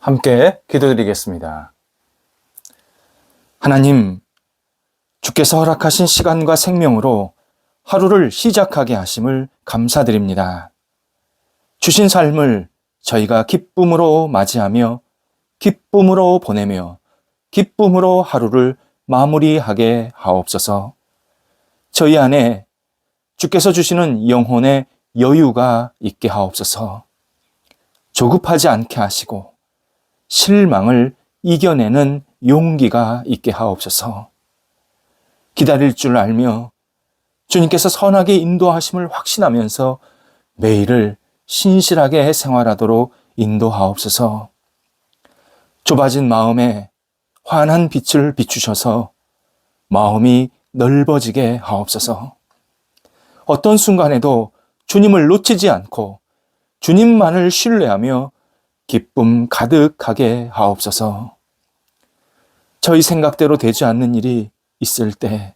함께 기도드리겠습니다. 하나님, 주께서 허락하신 시간과 생명으로 하루를 시작하게 하심을 감사드립니다. 주신 삶을 저희가 기쁨으로 맞이하며 기쁨으로 보내며 기쁨으로 하루를 마무리하게 하옵소서. 저희 안에 주께서 주시는 영혼의 여유가 있게 하옵소서. 조급하지 않게 하시고 실망을 이겨내는 용기가 있게 하옵소서. 기다릴 줄 알며 주님께서 선하게 인도하심을 확신하면서 매일을 신실하게 생활하도록 인도하옵소서. 좁아진 마음에 환한 빛을 비추셔서 마음이 넓어지게 하옵소서. 어떤 순간에도 주님을 놓치지 않고 주님만을 신뢰하며 기쁨 가득하게 하옵소서. 저희 생각대로 되지 않는 일이 있을 때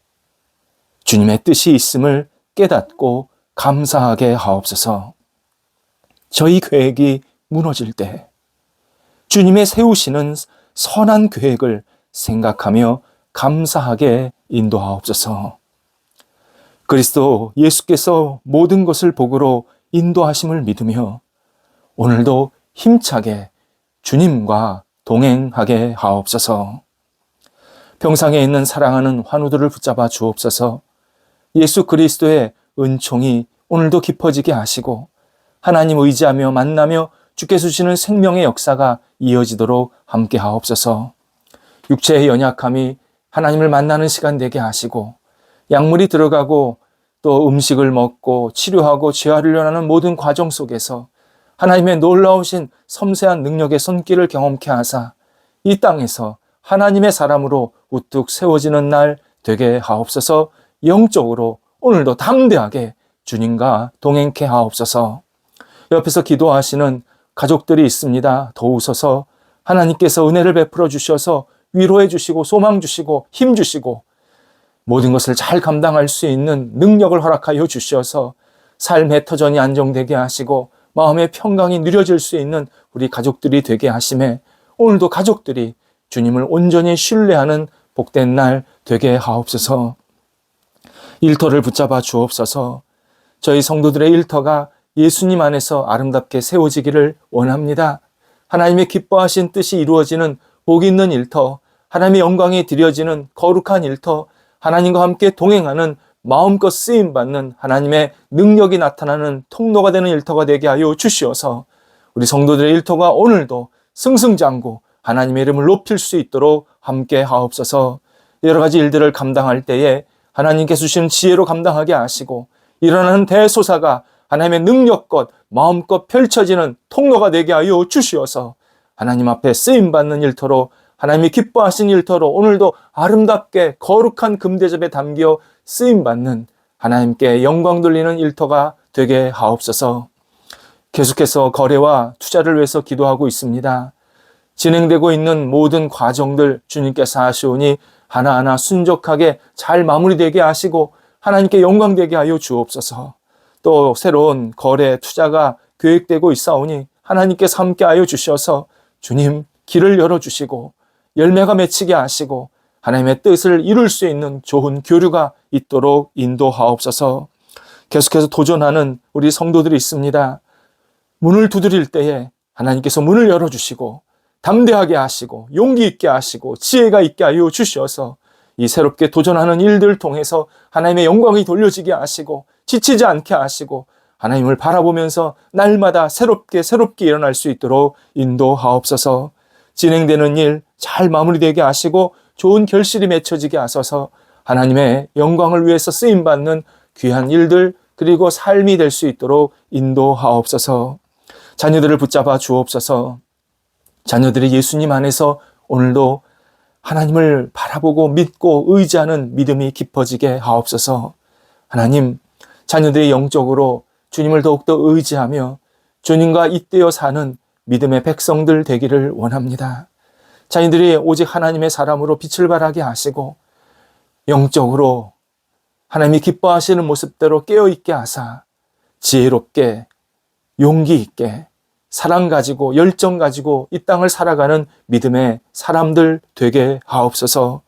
주님의 뜻이 있음을 깨닫고 감사하게 하옵소서. 저희 계획이 무너질 때 주님의 세우시는 선한 계획을 생각하며 감사하게 인도하옵소서. 그리스도 예수께서 모든 것을 복으로 인도하심을 믿으며 오늘도 힘차게 주님과 동행하게 하옵소서. 평상에 있는 사랑하는 환우들을 붙잡아 주옵소서. 예수 그리스도의 은총이 오늘도 깊어지게 하시고 하나님 의지하며 만나며 주께서 주시는 생명의 역사가 이어지도록 함께 하옵소서. 육체의 연약함이 하나님을 만나는 시간 되게 하시고 약물이 들어가고 또 음식을 먹고 치료하고 재활을 연하는 모든 과정 속에서 하나님의 놀라우신 섬세한 능력의 손길을 경험케 하사 이 땅에서 하나님의 사람으로 우뚝 세워지는 날 되게 하옵소서. 영적으로 오늘도 담대하게 주님과 동행케 하옵소서. 옆에서 기도하시는 가족들이 있습니다. 도우소서. 하나님께서 은혜를 베풀어 주셔서 위로해 주시고 소망 주시고 힘 주시고 모든 것을 잘 감당할 수 있는 능력을 허락하여 주셔서 삶의 터전이 안정되게 하시고 마음의 평강이 누려질 수 있는 우리 가족들이 되게 하심에 오늘도 가족들이 주님을 온전히 신뢰하는 복된 날 되게 하옵소서. 일터를 붙잡아 주옵소서. 저희 성도들의 일터가 예수님 안에서 아름답게 세워지기를 원합니다. 하나님의 기뻐하신 뜻이 이루어지는 복 있는 일터, 하나님의 영광이 드려지는 거룩한 일터, 하나님과 함께 동행하는 마음껏 쓰임 받는 하나님의 능력이 나타나는 통로가 되는 일터가 되게 하여 주시어서 우리 성도들의 일터가 오늘도 승승장구 하나님의 이름을 높일 수 있도록 함께 하옵소서. 여러 가지 일들을 감당할 때에 하나님께서 주시는 지혜로 감당하게 하시고 일어나는 대소사가 하나님의 능력껏 마음껏 펼쳐지는 통로가 되게 하여 주시어서 하나님 앞에 쓰임 받는 일터로 하나님이 기뻐하신 일터로 오늘도 아름답게 거룩한 금대접에 담겨 쓰임 받는 하나님께 영광 돌리는 일터가 되게 하옵소서. 계속해서 거래와 투자를 위해서 기도하고 있습니다. 진행되고 있는 모든 과정들 주님께서 하시오니 하나하나 순적하게 잘 마무리되게 하시고 하나님께 영광되게 하여 주옵소서. 또 새로운 거래 투자가 계획되고 있사오니 하나님께서 함께 하여 주셔서 주님 길을 열어 주시고 열매가 맺히게 하시고 하나님의 뜻을 이룰 수 있는 좋은 교류가 있도록 인도하옵소서. 계속해서 도전하는 우리 성도들이 있습니다. 문을 두드릴 때에 하나님께서 문을 열어주시고 담대하게 하시고 용기 있게 하시고 지혜가 있게 하여 주셔서 이 새롭게 도전하는 일들을 통해서 하나님의 영광이 돌려지게 하시고 지치지 않게 하시고 하나님을 바라보면서 날마다 새롭게 새롭게 일어날 수 있도록 인도하옵소서 진행되는 일 잘 마무리되게 하시고 좋은 결실이 맺혀지게 하소서 하나님의 영광을 위해서 쓰임받는 귀한 일들 그리고 삶이 될 수 있도록 인도하옵소서. 자녀들을 붙잡아 주옵소서. 자녀들이 예수님 안에서 오늘도 하나님을 바라보고 믿고 의지하는 믿음이 깊어지게 하옵소서. 하나님 자녀들이 영적으로 주님을 더욱더 의지하며 주님과 잇대어 사는 믿음의 백성들 되기를 원합니다. 자녀들이 오직 하나님의 사람으로 빛을 발하게 하시고 영적으로 하나님이 기뻐하시는 모습대로 깨어있게 하사 지혜롭게 용기 있게 사랑 가지고 열정 가지고 이 땅을 살아가는 믿음의 사람들 되게 하옵소서.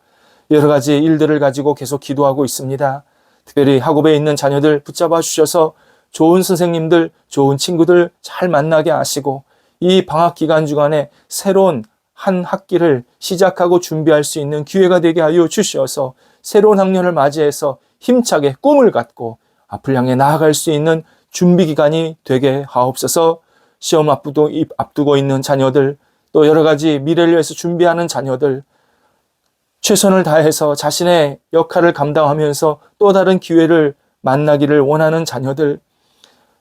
여러 가지 일들을 가지고 계속 기도하고 있습니다. 특별히 학업에 있는 자녀들 붙잡아 주셔서 좋은 선생님들, 좋은 친구들 잘 만나게 하시고 이 방학 기간 주간에 새로운 한 학기를 시작하고 준비할 수 있는 기회가 되게 하여 주셔서 새로운 학년을 맞이해서 힘차게 꿈을 갖고 앞을 향해 나아갈 수 있는 준비 기간이 되게 하옵소서. 시험 앞두고, 앞두고 있는 자녀들 또 여러 가지 미래를 위해서 준비하는 자녀들 최선을 다해서 자신의 역할을 감당하면서 또 다른 기회를 만나기를 원하는 자녀들,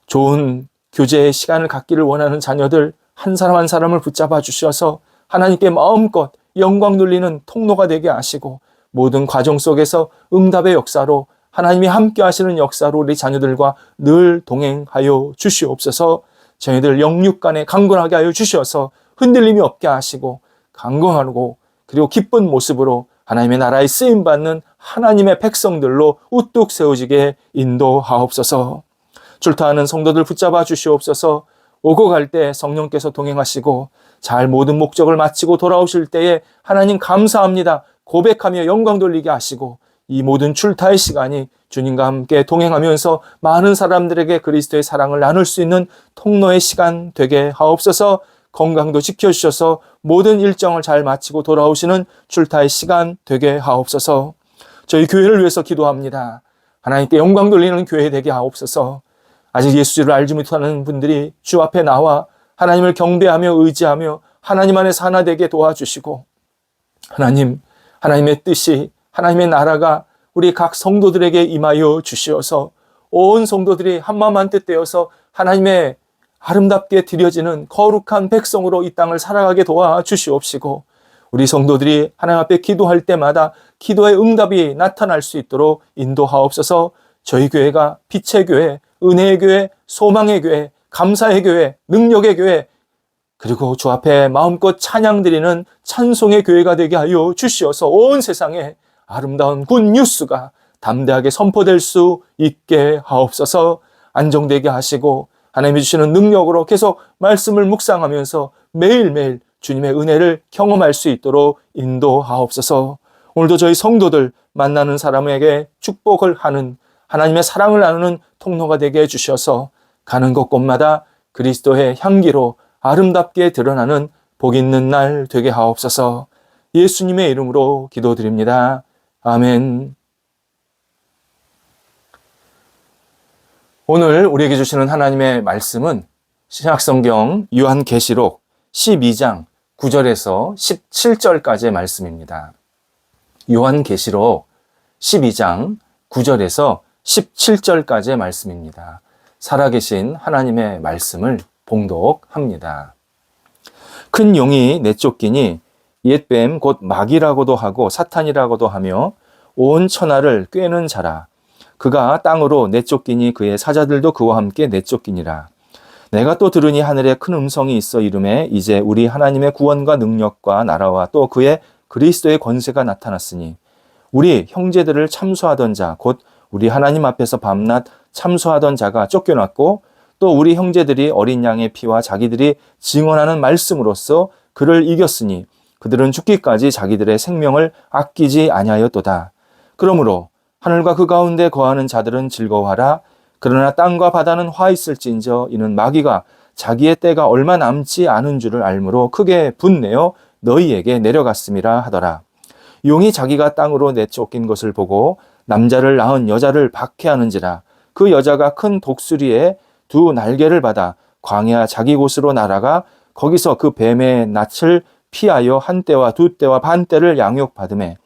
좋은 교제의 시간을 갖기를 원하는 자녀들, 한 사람 한 사람을 붙잡아 주셔서 하나님께 마음껏 영광 돌리는 통로가 되게 하시고 모든 과정 속에서 응답의 역사로 하나님이 함께 하시는 역사로 우리 자녀들과 늘 동행하여 주시옵소서 저희들 영육 간에 강건하게 하여 주셔서 흔들림이 없게 하시고 강건하고 그리고 기쁜 모습으로 하나님의 나라에 쓰임 받는 하나님의 백성들로 우뚝 세워지게 인도하옵소서. 출타하는 성도들 붙잡아 주시옵소서. 오고 갈 때 성령께서 동행하시고 잘 모든 목적을 마치고 돌아오실 때에 하나님 감사합니다. 고백하며 영광 돌리게 하시고 이 모든 출타의 시간이 주님과 함께 동행하면서 많은 사람들에게 그리스도의 사랑을 나눌 수 있는 통로의 시간 되게 하옵소서 건강도 지켜주셔서 모든 일정을 잘 마치고 돌아오시는 출타의 시간 되게 하옵소서 저희 교회를 위해서 기도합니다. 하나님께 영광 돌리는 교회 되게 하옵소서 아직 예수를 알지 못하는 분들이 주 앞에 나와 하나님을 경배하며 의지하며 하나님 안에서 하나 되게 도와주시고 하나님, 하나님의 뜻이 하나님의 나라가 우리 각 성도들에게 임하여 주시어서 온 성도들이 한마음 한 뜻 되어서 하나님의 아름답게 드려지는 거룩한 백성으로 이 땅을 살아가게 도와 주시옵시고 우리 성도들이 하나님 앞에 기도할 때마다 기도의 응답이 나타날 수 있도록 인도하옵소서. 저희 교회가 빛의 교회, 은혜의 교회, 소망의 교회, 감사의 교회, 능력의 교회, 그리고 주 앞에 마음껏 찬양드리는 찬송의 교회가 되게 하여 주시어서 온 세상에 아름다운 굿 뉴스가 담대하게 선포될 수 있게 하옵소서. 안정되게 하시고 하나님이 주시는 능력으로 계속 말씀을 묵상하면서 매일매일 주님의 은혜를 경험할 수 있도록 인도하옵소서. 오늘도 저희 성도들 만나는 사람에게 축복을 하는 하나님의 사랑을 나누는 통로가 되게 해주셔서 가는 곳곳마다 그리스도의 향기로 아름답게 드러나는 복 있는 날 되게 하옵소서 예수님의 이름으로 기도드립니다. 아멘. 오늘 우리에게 주시는 하나님의 말씀은 신약성경 요한계시록 12장 9절에서 17절까지의 말씀입니다. 요한계시록 12장 9절에서 17절까지의 말씀입니다. 살아계신 하나님의 말씀을 봉독합니다. 큰 용이 내쫓기니 옛뱀 곧 마귀라고도 하고 사탄이라고도 하며 온 천하를 꿰는 자라. 그가 땅으로 내쫓기니 그의 사자들도 그와 함께 내쫓기니라. 내가 또 들으니 하늘에 큰 음성이 있어 이름에 이제 우리 하나님의 구원과 능력과 나라와 또 그의 그리스도의 권세가 나타났으니 우리 형제들을 참수하던 자, 곧 우리 하나님 앞에서 밤낮 참수하던 자가 쫓겨났고 또 우리 형제들이 어린 양의 피와 자기들이 증언하는 말씀으로써 그를 이겼으니 그들은 죽기까지 자기들의 생명을 아끼지 아니하였도다. 그러므로 하늘과 그 가운데 거하는 자들은 즐거워하라. 그러나 땅과 바다는 화 있을진저 이는 마귀가 자기의 때가 얼마 남지 않은 줄을 알므로 크게 분내어 너희에게 내려갔음이라 하더라. 용이 자기가 땅으로 내쫓긴 것을 보고 남자를 낳은 여자를 박해하는지라 그 여자가 큰 독수리에 두 날개를 받아 광야 자기 곳으로 날아가 거기서 그 뱀의 낯을 피하여 한 때와 두 때와 반 때를 양육받음에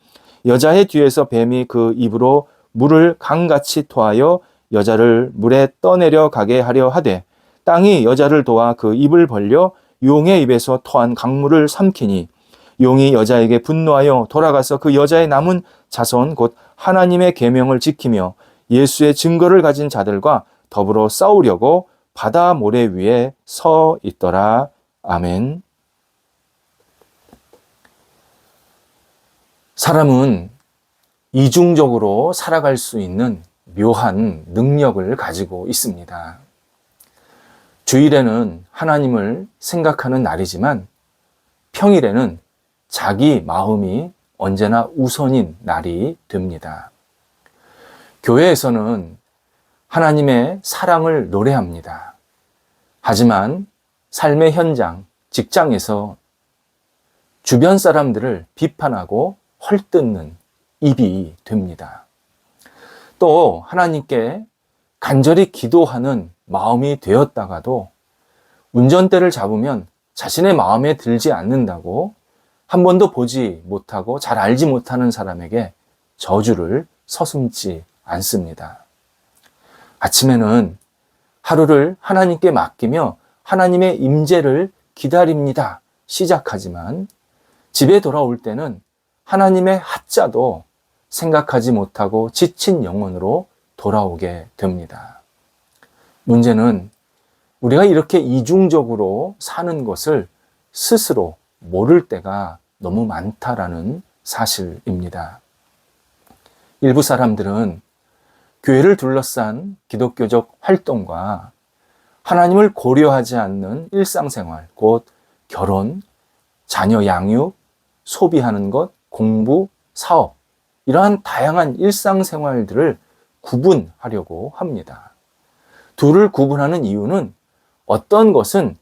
여자의 뒤에서 뱀이 그 입으로 물을 강같이 토하여 여자를 물에 떠내려 가게 하려 하되 땅이 여자를 도와 그 입을 벌려 용의 입에서 토한 강물을 삼키니 용이 여자에게 분노하여 돌아가서 그 여자의 남은 자손 곧 하나님의 계명을 지키며 예수의 증거를 가진 자들과 더불어 싸우려고 바다 모래 위에 서 있더라. 아멘. 사람은 이중적으로 살아갈 수 있는 묘한 능력을 가지고 있습니다. 주일에는 하나님을 생각하는 날이지만 평일에는 자기 마음이 언제나 우선인 날이 됩니다. 교회에서는 하나님의 사랑을 노래합니다. 하지만 삶의 현장, 직장에서 주변 사람들을 비판하고 헐뜯는 입이 됩니다. 또 하나님께 간절히 기도하는 마음이 되었다가도 운전대를 잡으면 자신의 마음에 들지 않는다고 한 번도 보지 못하고 잘 알지 못하는 사람에게 저주를 서슴지 않습니다. 아침에는 하루를 하나님께 맡기며 하나님의 임재를 기다립니다. 시작하지만 집에 돌아올 때는 하나님의 하자도 생각하지 못하고 지친 영혼으로 돌아오게 됩니다. 문제는 우리가 이렇게 이중적으로 사는 것을 스스로 모를 때가 너무 많다라는 사실입니다. 일부 사람들은 교회를 둘러싼 기독교적 활동과 하나님을 고려하지 않는 일상생활, 곧 결혼, 자녀 양육, 소비하는 것, 공부, 사업, 이러한 다양한 일상생활들을 구분하려고 합니다. 둘을 구분하는 이유는 어떤 것은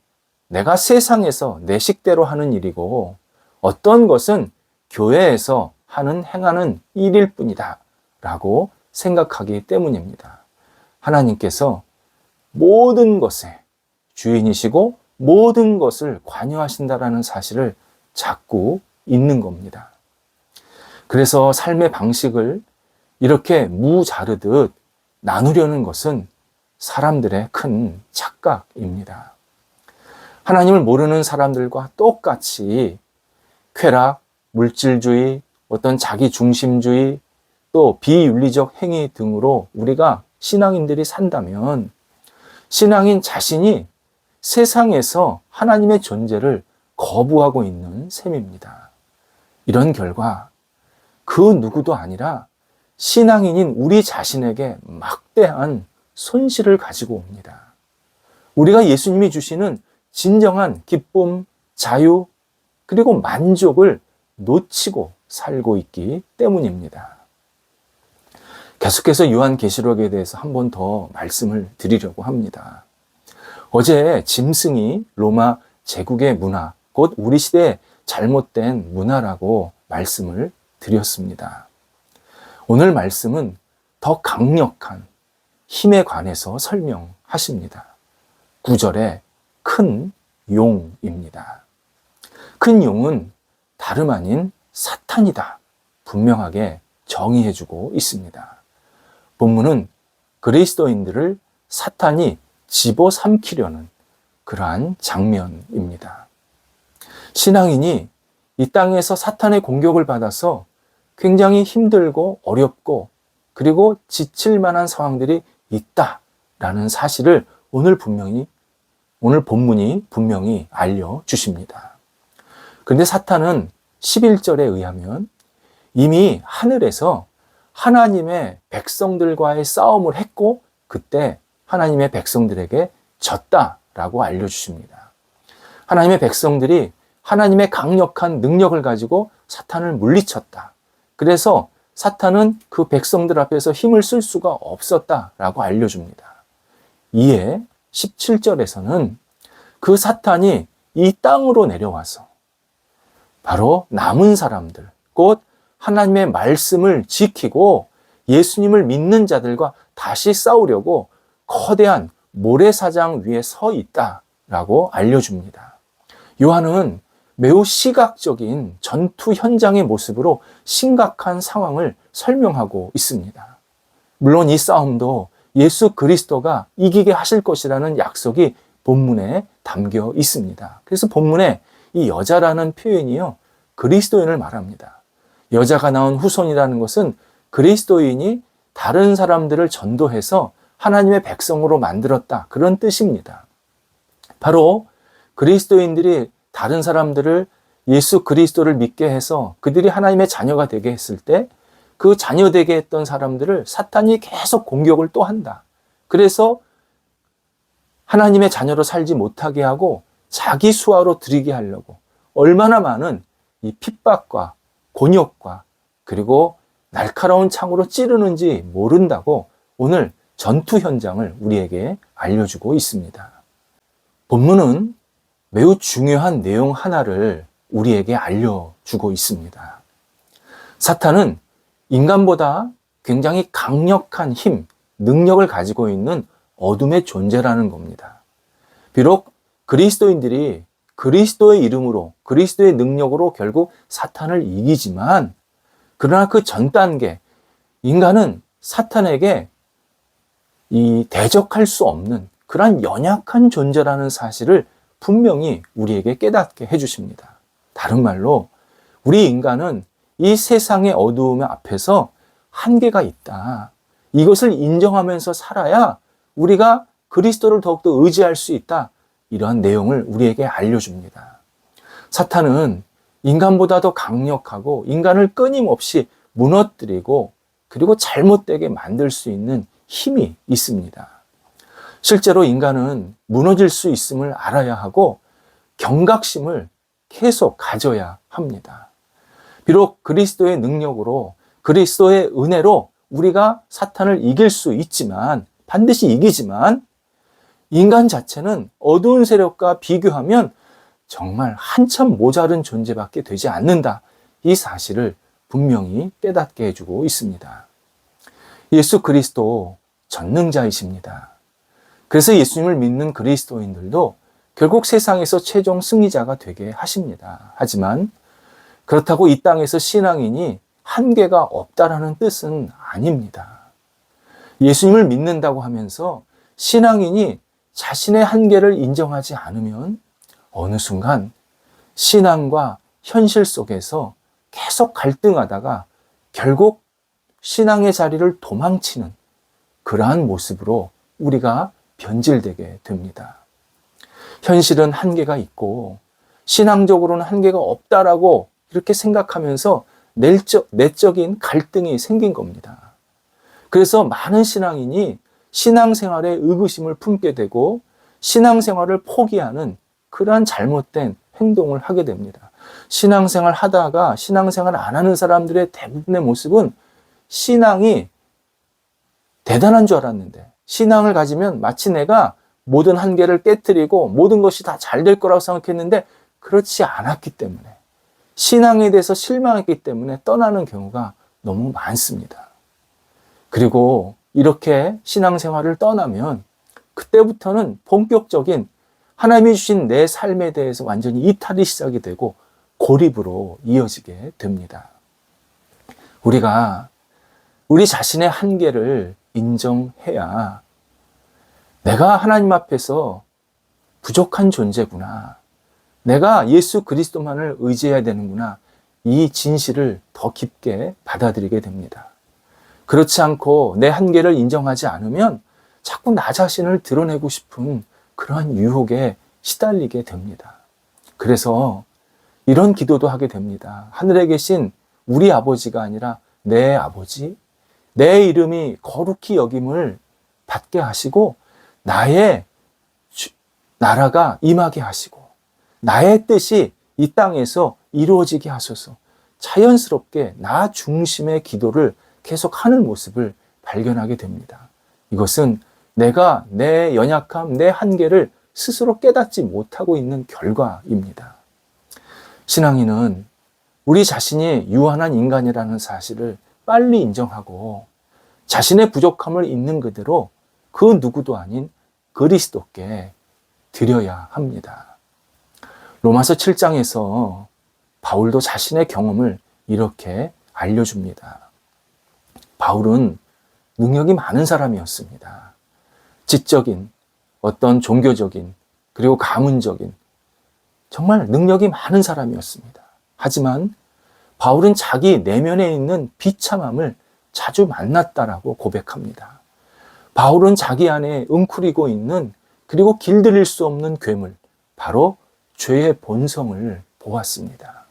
내가 세상에서 내 식대로 하는 일이고 어떤 것은 교회에서 하는 행하는 일일 뿐이다. 라고 생각하기 때문입니다. 하나님께서 모든 것에 주인이시고 모든 것을 관여하신다라는 사실을 자꾸 잊는 겁니다. 그래서 삶의 방식을 이렇게 무 자르듯 나누려는 것은 사람들의 큰 착각입니다. 하나님을 모르는 사람들과 똑같이 쾌락, 물질주의, 어떤 자기 중심주의, 또 비윤리적 행위 등으로 우리가 신앙인들이 산다면 신앙인 자신이 세상에서 하나님의 존재를 거부하고 있는 셈입니다. 이런 결과 그 누구도 아니라 신앙인인 우리 자신에게 막대한 손실을 가지고 옵니다. 우리가 예수님이 주시는 진정한 기쁨, 자유, 그리고 만족을 놓치고 살고 있기 때문입니다. 계속해서 요한계시록에 대해서 한 번 더 말씀을 드리려고 합니다. 어제 짐승이 로마 제국의 문화, 곧 우리 시대의 잘못된 문화라고 말씀을 드렸습니다. 오늘 말씀은 더 강력한 힘에 관해서 설명하십니다. 9절에 큰 용입니다. 큰 용은 다름 아닌 사탄이다. 분명하게 정의해주고 있습니다. 본문은 그리스도인들을 사탄이 집어삼키려는 그러한 장면입니다. 신앙인이 이 땅에서 사탄의 공격을 받아서 굉장히 힘들고 어렵고 그리고 지칠 만한 상황들이 있다라는 사실을 오늘 분명히 오늘 본문이 분명히 알려 주십니다. 그런데 사탄은 11절에 의하면 이미 하늘에서 하나님의 백성들과의 싸움을 했고 그때 하나님의 백성들에게 졌다라고 알려주십니다. 하나님의 백성들이 하나님의 강력한 능력을 가지고 사탄을 물리쳤다. 그래서 사탄은 그 백성들 앞에서 힘을 쓸 수가 없었다라고 알려줍니다. 이에 17절에서는 그 사탄이 이 땅으로 내려와서 바로 남은 사람들, 곧 하나님의 말씀을 지키고 예수님을 믿는 자들과 다시 싸우려고 거대한 모래사장 위에 서 있다라고 알려줍니다. 요한은 매우 시각적인 전투 현장의 모습으로 심각한 상황을 설명하고 있습니다. 물론 이 싸움도 예수 그리스도가 이기게 하실 것이라는 약속이 본문에 담겨 있습니다. 그래서 본문에 이 여자라는 표현이요, 그리스도인을 말합니다. 여자가 나온 후손이라는 것은 그리스도인이 다른 사람들을 전도해서 하나님의 백성으로 만들었다. 그런 뜻입니다. 바로 그리스도인들이 다른 사람들을 예수 그리스도를 믿게 해서 그들이 하나님의 자녀가 되게 했을 때 그 자녀 되게 했던 사람들을 사탄이 계속 공격을 또 한다. 그래서 하나님의 자녀로 살지 못하게 하고 자기 수하로 들이게 하려고 얼마나 많은 이 핍박과 곤욕과 그리고 날카로운 창으로 찌르는지 모른다고 오늘 전투 현장을 우리에게 알려주고 있습니다. 본문은 매우 중요한 내용 하나를 우리에게 알려주고 있습니다. 사탄은 인간보다 굉장히 강력한 힘, 능력을 가지고 있는 어둠의 존재라는 겁니다. 비록 그리스도인들이 그리스도의 이름으로, 그리스도의 능력으로 결국 사탄을 이기지만, 그러나 그 전 단계, 인간은 사탄에게 이 대적할 수 없는 그러한 연약한 존재라는 사실을 분명히 우리에게 깨닫게 해주십니다. 다른 말로, 우리 인간은 이 세상의 어두움 앞에서 한계가 있다. 이것을 인정하면서 살아야 우리가 그리스도를 더욱더 의지할 수 있다. 이러한 내용을 우리에게 알려줍니다. 사탄은 인간보다 더 강력하고 인간을 끊임없이 무너뜨리고 그리고 잘못되게 만들 수 있는 힘이 있습니다. 실제로 인간은 무너질 수 있음을 알아야 하고 경각심을 계속 가져야 합니다. 비록 그리스도의 능력으로 그리스도의 은혜로 우리가 사탄을 이길 수 있지만 반드시 이기지만 인간 자체는 어두운 세력과 비교하면 정말 한참 모자른 존재밖에 되지 않는다. 이 사실을 분명히 깨닫게 해주고 있습니다. 예수 그리스도 전능자이십니다. 그래서 예수님을 믿는 그리스도인들도 결국 세상에서 최종 승리자가 되게 하십니다. 하지만 그렇다고 이 땅에서 신앙인이 한계가 없다라는 뜻은 아닙니다. 예수님을 믿는다고 하면서 신앙인이 자신의 한계를 인정하지 않으면 어느 순간 신앙과 현실 속에서 계속 갈등하다가 결국 신앙의 자리를 도망치는 그러한 모습으로 우리가 변질되게 됩니다. 현실은 한계가 있고 신앙적으로는 한계가 없다라고 이렇게 생각하면서 내적, 내적인 갈등이 생긴 겁니다. 그래서 많은 신앙인이 신앙생활에 의구심을 품게 되고 신앙생활을 포기하는 그러한 잘못된 행동을 하게 됩니다. 신앙생활 하다가 신앙생활 안 하는 사람들의 대부분의 모습은 신앙이 대단한 줄 알았는데 신앙을 가지면 마치 내가 모든 한계를 깨뜨리고 모든 것이 다 잘 될 거라고 생각했는데 그렇지 않았기 때문에 신앙에 대해서 실망했기 때문에 떠나는 경우가 너무 많습니다. 그리고 이렇게 신앙생활을 떠나면 그때부터는 본격적인 하나님이 주신 내 삶에 대해서 완전히 이탈이 시작이 되고 고립으로 이어지게 됩니다. 우리가 우리 자신의 한계를 인정해야 내가 하나님 앞에서 부족한 존재구나. 내가 예수 그리스도만을 의지해야 되는구나. 이 진실을 더 깊게 받아들이게 됩니다. 그렇지 않고 내 한계를 인정하지 않으면 자꾸 나 자신을 드러내고 싶은 그러한 유혹에 시달리게 됩니다. 그래서 이런 기도도 하게 됩니다. 하늘에 계신 우리 아버지가 아니라 내 아버지, 내 이름이 거룩히 여김을 받게 하시고 나의 나라가 임하게 하시고 나의 뜻이 이 땅에서 이루어지게 하소서. 자연스럽게 나 중심의 기도를 계속 하는 모습을 발견하게 됩니다. 이것은 내가 내 연약함, 내 한계를 스스로 깨닫지 못하고 있는 결과입니다. 신앙인은 우리 자신이 유한한 인간이라는 사실을 빨리 인정하고 자신의 부족함을 있는 그대로 그 누구도 아닌 그리스도께 드려야 합니다. 로마서 7장에서 바울도 자신의 경험을 이렇게 알려줍니다. 바울은 능력이 많은 사람이었습니다. 지적인, 어떤 종교적인, 그리고 가문적인, 정말 능력이 많은 사람이었습니다. 하지만 바울은 자기 내면에 있는 비참함을 자주 만났다라고 고백합니다. 바울은 자기 안에 웅크리고 있는 그리고 길들일 수 없는 괴물, 바로 죄의 본성을 보았습니다.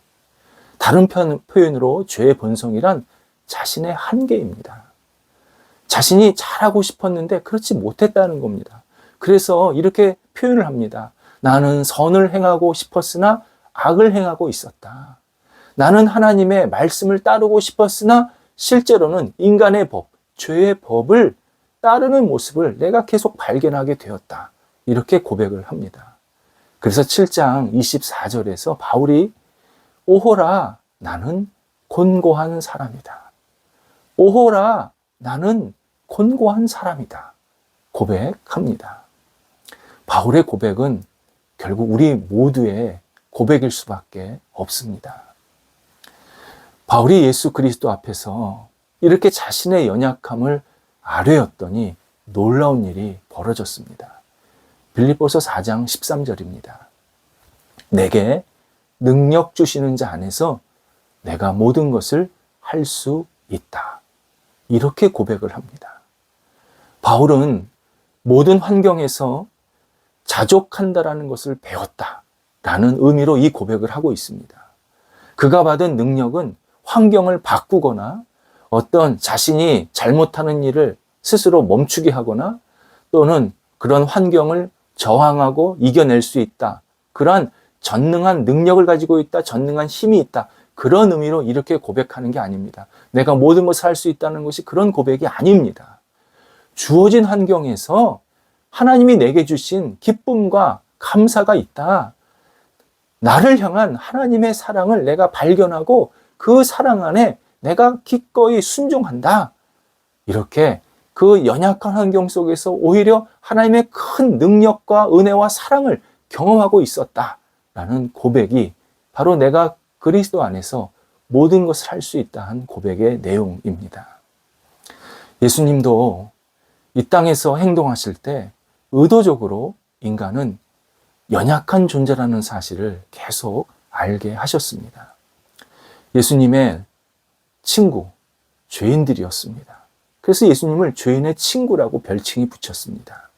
다른 표현으로 죄의 본성이란 자신의 한계입니다. 자신이 잘하고 싶었는데 그렇지 못했다는 겁니다. 그래서 이렇게 표현을 합니다. 나는 선을 행하고 싶었으나 악을 행하고 있었다. 나는 하나님의 말씀을 따르고 싶었으나 실제로는 인간의 법, 죄의 법을 따르는 모습을 내가 계속 발견하게 되었다. 이렇게 고백을 합니다. 그래서 7장 24절에서 바울이 오호라 나는 곤고한 사람이다. 오호라 나는 곤고한 사람이다. 고백합니다. 바울의 고백은 결국 우리 모두의 고백일 수밖에 없습니다. 바울이 예수 그리스도 앞에서 이렇게 자신의 연약함을 아뢰었더니 놀라운 일이 벌어졌습니다. 빌립보서 4장 13절입니다. 내게 능력 주시는 자 안에서 내가 모든 것을 할 수 있다. 이렇게 고백을 합니다. 바울은 모든 환경에서 자족한다라는 것을 배웠다 라는 의미로 이 고백을 하고 있습니다. 그가 받은 능력은 환경을 바꾸거나 어떤 자신이 잘못하는 일을 스스로 멈추게 하거나 또는 그런 환경을 저항하고 이겨낼 수 있다. 그러한 전능한 능력을 가지고 있다. 전능한 힘이 있다. 그런 의미로 이렇게 고백하는 게 아닙니다. 내가 모든 것을 할수 있다는 것이 그런 고백이 아닙니다. 주어진 환경에서 하나님이 내게 주신 기쁨과 감사가 있다. 나를 향한 하나님의 사랑을 내가 발견하고 그 사랑 안에 내가 기꺼이 순종한다. 이렇게 그 연약한 환경 속에서 오히려 하나님의 큰 능력과 은혜와 사랑을 경험하고 있었다. 라는 고백이 바로 내가 그리스도 안에서 모든 것을 할 수 있다 한 고백의 내용입니다. 예수님도 이 땅에서 행동하실 때 의도적으로 인간은 연약한 존재라는 사실을 계속 알게 하셨습니다. 예수님의 친구, 죄인들이었습니다. 그래서 예수님을 죄인의 친구라고 별칭이 붙였습니다.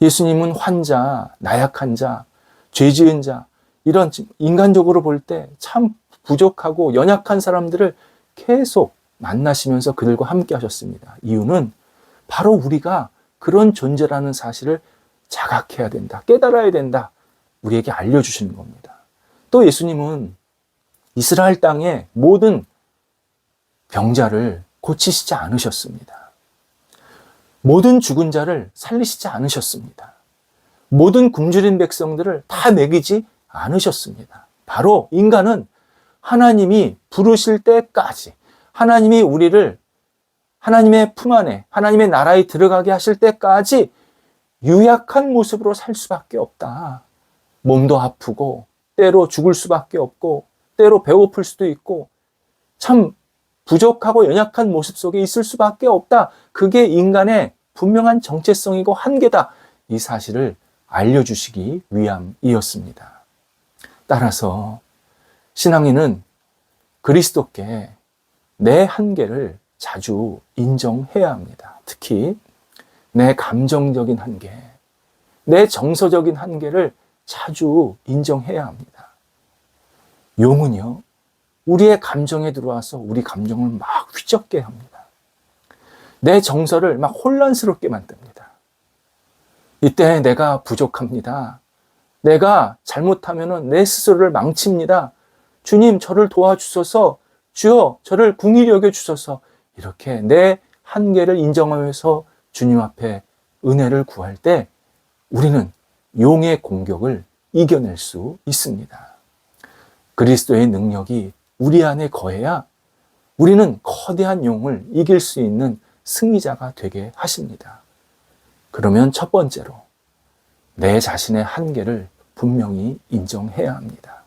예수님은 환자, 나약한 자, 죄 지은 자, 이런 인간적으로 볼 때 참 부족하고 연약한 사람들을 계속 만나시면서 그들과 함께 하셨습니다. 이유는 바로 우리가 그런 존재라는 사실을 자각해야 된다. 깨달아야 된다. 우리에게 알려주시는 겁니다. 또 예수님은 이스라엘 땅의 모든 병자를 고치시지 않으셨습니다. 모든 죽은 자를 살리시지 않으셨습니다. 모든 굶주린 백성들을 다 먹이지 않으셨습니다. 바로 인간은 하나님이 부르실 때까지 하나님이 우리를 하나님의 품 안에 하나님의 나라에 들어가게 하실 때까지 유약한 모습으로 살 수밖에 없다. 몸도 아프고 때로 죽을 수밖에 없고 때로 배고플 수도 있고 참 부족하고 연약한 모습 속에 있을 수밖에 없다. 그게 인간의 분명한 정체성이고 한계다. 이 사실을 알려주시기 위함이었습니다. 따라서 신앙인은 그리스도께 내 한계를 자주 인정해야 합니다. 특히 내 감정적인 한계, 내 정서적인 한계를 자주 인정해야 합니다. 용은요, 우리의 감정에 들어와서 우리 감정을 막 휘젓게 합니다. 내 정서를 막 혼란스럽게 만듭니다. 이때 내가 부족합니다. 내가 잘못하면 내 스스로를 망칩니다. 주님, 저를 도와주소서. 주여, 저를 궁히 여겨 주소서. 이렇게 내 한계를 인정하면서 주님 앞에 은혜를 구할 때 우리는 용의 공격을 이겨낼 수 있습니다. 그리스도의 능력이 우리 안에 거해야 우리는 거대한 용을 이길 수 있는 승리자가 되게 하십니다. 그러면 첫 번째로 내 자신의 한계를 분명히 인정해야 합니다.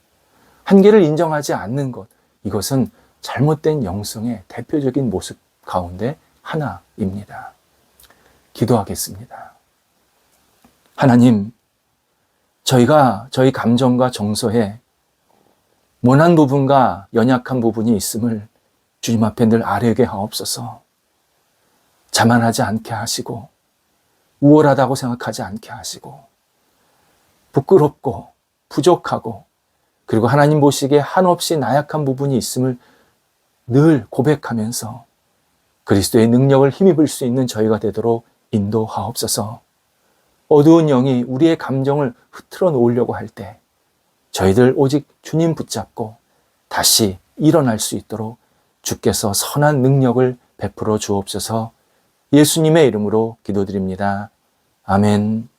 한계를 인정하지 않는 것, 이것은 잘못된 영성의 대표적인 모습 가운데 하나입니다. 기도하겠습니다. 하나님, 저희가 저희 감정과 정서에 모난 부분과 연약한 부분이 있음을 주님 앞에 늘 아뢰게 하옵소서. 자만하지 않게 하시고 우월하다고 생각하지 않게 하시고 부끄럽고 부족하고 그리고 하나님 보시기에 한없이 나약한 부분이 있음을 늘 고백하면서 그리스도의 능력을 힘입을 수 있는 저희가 되도록 인도하옵소서. 어두운 영이 우리의 감정을 흐트러 놓으려고 할 때 저희들 오직 주님 붙잡고 다시 일어날 수 있도록 주께서 선한 능력을 베풀어 주옵소서 예수님의 이름으로 기도드립니다. 아멘.